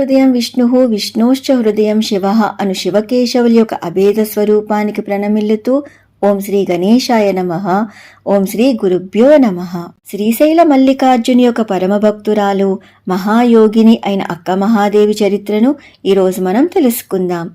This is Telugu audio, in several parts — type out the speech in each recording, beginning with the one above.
హృదయం విష్ణు విష్ణోశ్చ హృదయం శివ అను శివకేశవుల యొక్క అభేద స్వరూపానికి ప్రణమిల్లుతూ ఓం శ్రీ గణేశాయ నమ ఓం శ్రీ గురుభ్యో నమ. శ్రీశైల మల్లికార్జుని యొక్క పరమభక్తురాలు మహాయోగిని అయిన అక్క మహాదేవి చరిత్రను ఈరోజు మనం తెలుసుకుందాం.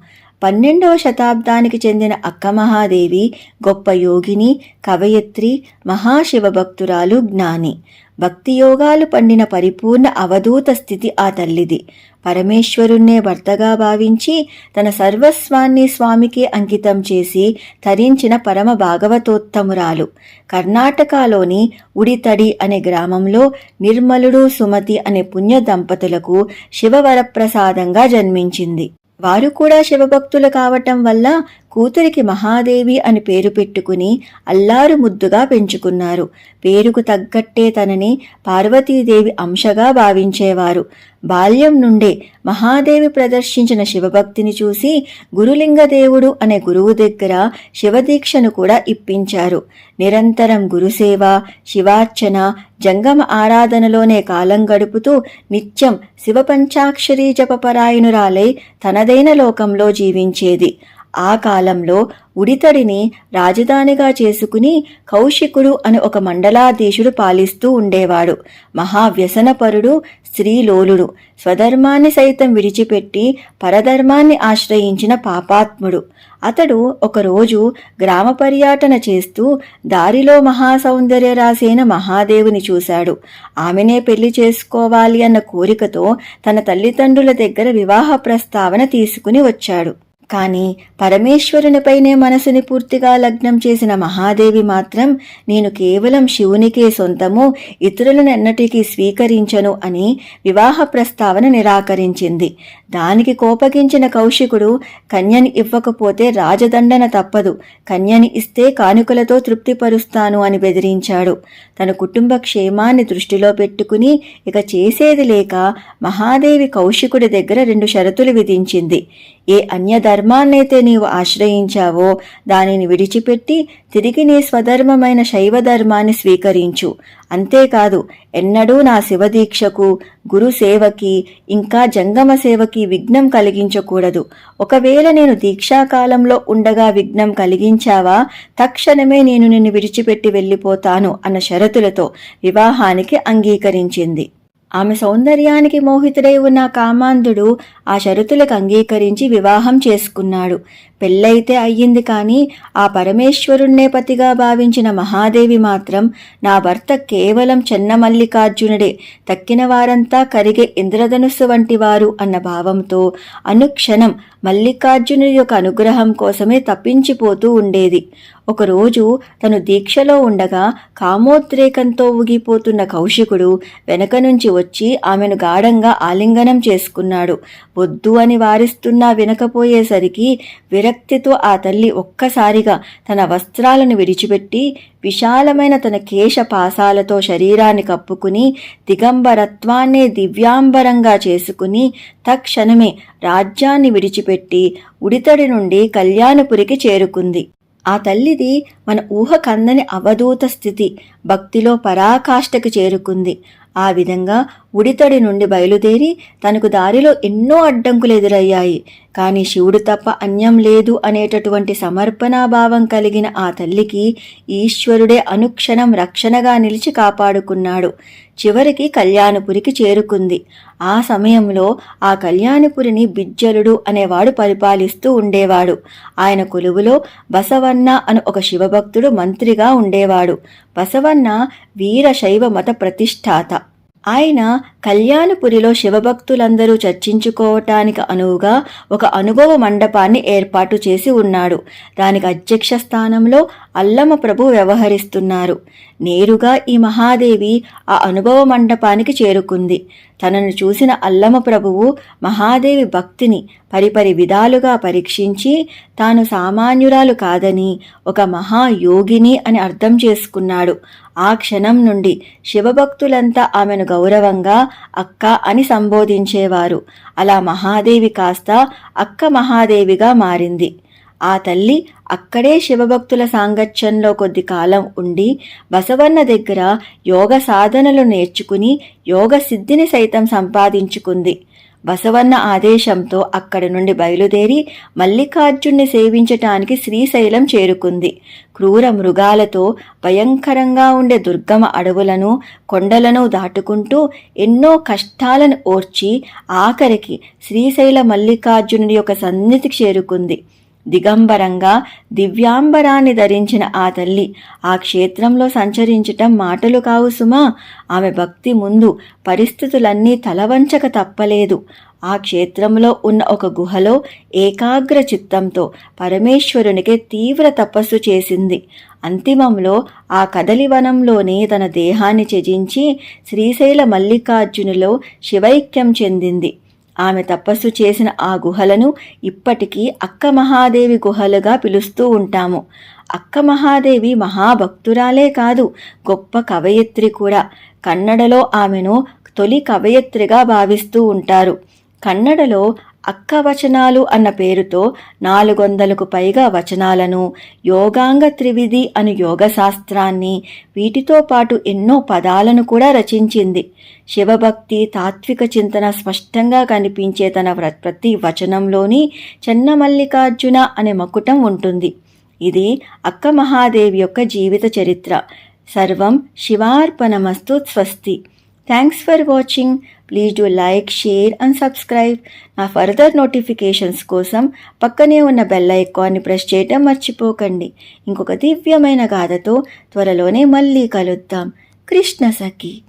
పన్నెండవ శతాబ్దానికి చెందిన అక్క మహాదేవి గొప్ప యోగిని కవయత్రి మహాశివభక్తురాలు జ్ఞాని. భక్తి యోగాలు పండిన పరిపూర్ణ అవధూత స్థితి ఆ తల్లిది. పరమేశ్వరుణ్ణే భర్తగా భావించి తన సర్వస్వాన్ని స్వామికి అంకితం చేసి తరించిన పరమ భాగవతోత్తమురాలు. కర్ణాటకలోని ఉడితడి అనే గ్రామంలో నిర్మలుడు సుమతి అనే పుణ్య దంపతులకు శివవరప్రసాదంగా జన్మించింది. వారు కూడా శివభక్తులు కావటం వల్ల కూతురికి మహాదేవి అని పేరు పెట్టుకుని అల్లారు ముద్దుగా పెంచుకున్నారు. పేరుకు తగ్గట్టే తనని పార్వతీదేవి అంశగా భావించేవారు. బాల్యం నుండే మహాదేవి ప్రదర్శించిన శివభక్తిని చూసి గురులింగదేవుడు అనే గురువు దగ్గర శివదీక్షను కూడా ఇప్పించారు. నిరంతరం గురుసేవ శివార్చన జంగమ ఆరాధనలోనే కాలం గడుపుతూ నిత్యం శివపంచాక్షరీ జపపరాయణురాలై తనదైన లోకంలో జీవించేది. ఆ కాలంలో ఉడితడిని రాజధానిగా చేసుకుని కౌశికుడు అని ఒక మండలాధీశుడు పాలిస్తూ ఉండేవాడు. మహావ్యసనపరుడు స్త్రీలోలుడు. స్వధర్మాన్ని సైతం విడిచిపెట్టి పరధర్మాన్ని ఆశ్రయించిన పాపాత్ముడు. అతడు ఒకరోజు గ్రామ పర్యటన చేస్తూ దారిలో మహాసౌందర్య రాసైన మహాదేవుని చూశాడు. ఆమెనే పెళ్ళి చేసుకోవాలి అన్న కోరికతో తన తల్లిదండ్రుల దగ్గర వివాహ ప్రస్తావన తీసుకుని వచ్చాడు. కాని పరమేశ్వరునిపైనే మనసుని పూర్తిగా లగ్నం చేసిన మహాదేవి మాత్రం నేను కేవలం శివునికే సొంతము ఇతరులను ఎన్నటికీ స్వీకరించను అని వివాహ ప్రస్తావన నిరాకరించింది. దానికి కోపగించిన కౌశికుడు కన్యని ఇవ్వకపోతే రాజదండన తప్పదు. కన్యని ఇస్తే కానుకలతో తృప్తిపరుస్తాను అని బెదిరించాడు. తన కుటుంబ క్షేమాన్ని దృష్టిలో పెట్టుకుని ఇక చేసేది లేక మహాదేవి కౌశికుడి దగ్గర రెండు షరతులు విధించింది. ఏ ధర్మాన్నైతే నీవు ఆశ్రయించావో దానిని విడిచిపెట్టి తిరిగి నీ స్వధర్మమైన శైవ ధర్మాన్ని స్వీకరించు. అంతేకాదు ఎన్నడూ నా శివదీక్షకు గురు సేవకి ఇంకా జంగమ సేవకి విఘ్నం కలిగించకూడదు. ఒకవేళ నేను దీక్షాకాలంలో ఉండగా విఘ్నం కలిగించావా తక్షణమే నేను నిన్ను విడిచిపెట్టి వెళ్ళిపోతాను అన్న షరతులతో వివాహానికి అంగీకరించింది. ఆమె సౌందర్యానికి మోహితుడై ఉన్న కామాంధుడు ఆ షరతులకు అంగీకరించి వివాహం చేసుకున్నాడు. పెళ్ళైతే అయ్యింది కానీ ఆ పరమేశ్వరుణ్ణే పతిగా భావించిన మహాదేవి మాత్రం నా భర్త కేవలం చెన్నమల్లికార్జునుడే. తక్కిన వారంతా కరిగే ఇంద్రధనుస్సు వంటి వారు అన్న భావంతో అనుక్షణం మల్లికార్జునుడి యొక్క అనుగ్రహం కోసమే తప్పించిపోతూ ఉండేది. ఒకరోజు తను దీక్షలో ఉండగా కామోద్రేకంతో ఊగిపోతున్న కౌశికుడు వెనక నుంచి వచ్చి ఆమెను గాఢంగా ఆలింగనం చేసుకున్నాడు. వద్దు అని వారిస్తున్నా వినకపోయేసరికి విరక్తితో ఆ తల్లి ఒక్కసారిగా తన వస్త్రాలను విడిచిపెట్టి విశాలమైన తన కేశ పాసాలతో శరీరాన్ని కప్పుకుని దిగంబరత్వాన్నే దివ్యాంబరంగా చేసుకుని తక్షణమే రాజ్యాన్ని విడిచిపెట్టి ఉడితడి నుండి కళ్యాణపురికి చేరుకుంది. ఆ తల్లిది మన ఊహ కందని అవధూత స్థితి భక్తిలో పరాకాష్ఠకు చేరుకుంది. ఆ విధంగా ఉడితడి నుండి బయలుదేరి తనకు దారిలో ఎన్నో అడ్డంకులు ఎదురయ్యాయి. కానీ శివుడు తప్ప అన్యం లేదు అనేటటువంటి సమర్పణాభావం కలిగిన ఆ తల్లికి ఈశ్వరుడే అనుక్షణం రక్షణగా నిలిచి కాపాడుకున్నాడు. చివరికి కళ్యాణపురికి చేరుకుంది. ఆ సమయంలో ఆ కళ్యాణపురిని బిజ్జలుడు అనేవాడు పరిపాలిస్తూ ఉండేవాడు. ఆయన కొలువులో బసవన్న అని ఒక శివభక్తుడు మంత్రిగా ఉండేవాడు. బసవన్న వీర శైవ మత ప్రతిష్ఠాత. ఆయన కళ్యాణపురిలో శివభక్తులందరూ చర్చించుకోవటానికి అనువుగా ఒక అనుభవ మండపాన్ని ఏర్పాటు చేసి ఉన్నాడు. దానికి అధ్యక్ష స్థానంలో అల్లమ ప్రభు వ్యవహరిస్తున్నారు. నేరుగా ఈ మహాదేవి ఆ అనుభవ మండపానికి చేరుకుంది. తనను చూసిన అల్లమ ప్రభువు మహాదేవి భక్తిని పరిపరి విధాలుగా పరీక్షించి తాను సామాన్యురాలు కాదని ఒక మహాయోగిని అని అర్థం చేసుకున్నాడు. ఆ క్షణం నుండి శివభక్తులంతా ఆమెను గౌరవంగా అక్క అని సంబోధించేవారు. అలా మహాదేవి కాస్త అక్క మహాదేవిగా మారింది. ఆ తల్లి అక్కడే శివభక్తుల సాంగత్యంలో కొద్ది కాలం ఉండి బసవన్న దగ్గర యోగ సాధనలు నేర్చుకుని యోగ సిద్ధిని సైతం సంపాదించుకుంది. బసవన్న ఆదేశంతో అక్కడి నుండి బయలుదేరి మల్లికార్జున్ని సేవించటానికి శ్రీశైలం చేరుకుంది. క్రూర మృగాలతో భయంకరంగా ఉండే దుర్గమ అడవులను కొండలను దాటుకుంటూ ఎన్నో కష్టాలను ఓర్చి ఆఖరికి శ్రీశైల మల్లికార్జునుడి యొక్క సన్నిధికి చేరుకుంది. దిగంబరంగా దివ్యాంబరాన్ని ధరించిన ఆ తల్లి ఆ క్షేత్రంలో సంచరించటం మాటలు కావు సుమా. ఆమె భక్తి ముందు పరిస్థితులన్నీ తలవంచక తప్పలేదు. ఆ క్షేత్రంలో ఉన్న ఒక గుహలో ఏకాగ్ర చిత్తంతో పరమేశ్వరునికి తీవ్ర తపస్సు చేసింది. అంతిమంలో ఆ కదలివనంలోనే తన దేహాన్ని త్యజించి శ్రీశైల మల్లికార్జునులో శివైక్యం చెందింది. ఆమె తపస్సు చేసిన ఆ గుహలను ఇప్పటికీ అక్క మహాదేవి గుహలుగా పిలుస్తూ ఉంటాము. అక్క మహాదేవి మహాభక్తురాలే కాదు గొప్ప కవయిత్రి కూడా. కన్నడలో ఆమెను తొలి కవయిత్రిగా భావిస్తూ ఉంటారు. కన్నడలో అక్క వచనాలు అన్న పేరుతో నాలుగొందలకు పైగా వచనాలను యోగాంగ త్రివిధి అను యోగ శాస్త్రాన్ని వీటితో పాటు ఎన్నో పదాలను కూడా రచించింది. శివభక్తి తాత్విక చింతన స్పష్టంగా కనిపించే తన ప్రతి వచనంలోని చెన్నమల్లికార్జున అనే మకుటం ఉంటుంది. ఇది అక్క మహాదేవి యొక్క జీవిత చరిత్ర. సర్వం శివార్పణమస్తు స్వస్తి. Thanks for watching. Please do like share and subscribe నా ఫర్దర్ నోటిఫికేషన్స్ కోసం పక్కనే ఉన్న బెల్ ఐకాన్ని ప్రెస్ చేయటం మర్చిపోకండి. ఇంకొక దివ్యమైన గాథతో త్వరలోనే మళ్ళీ కలుద్దాం. కృష్ణ సఖి.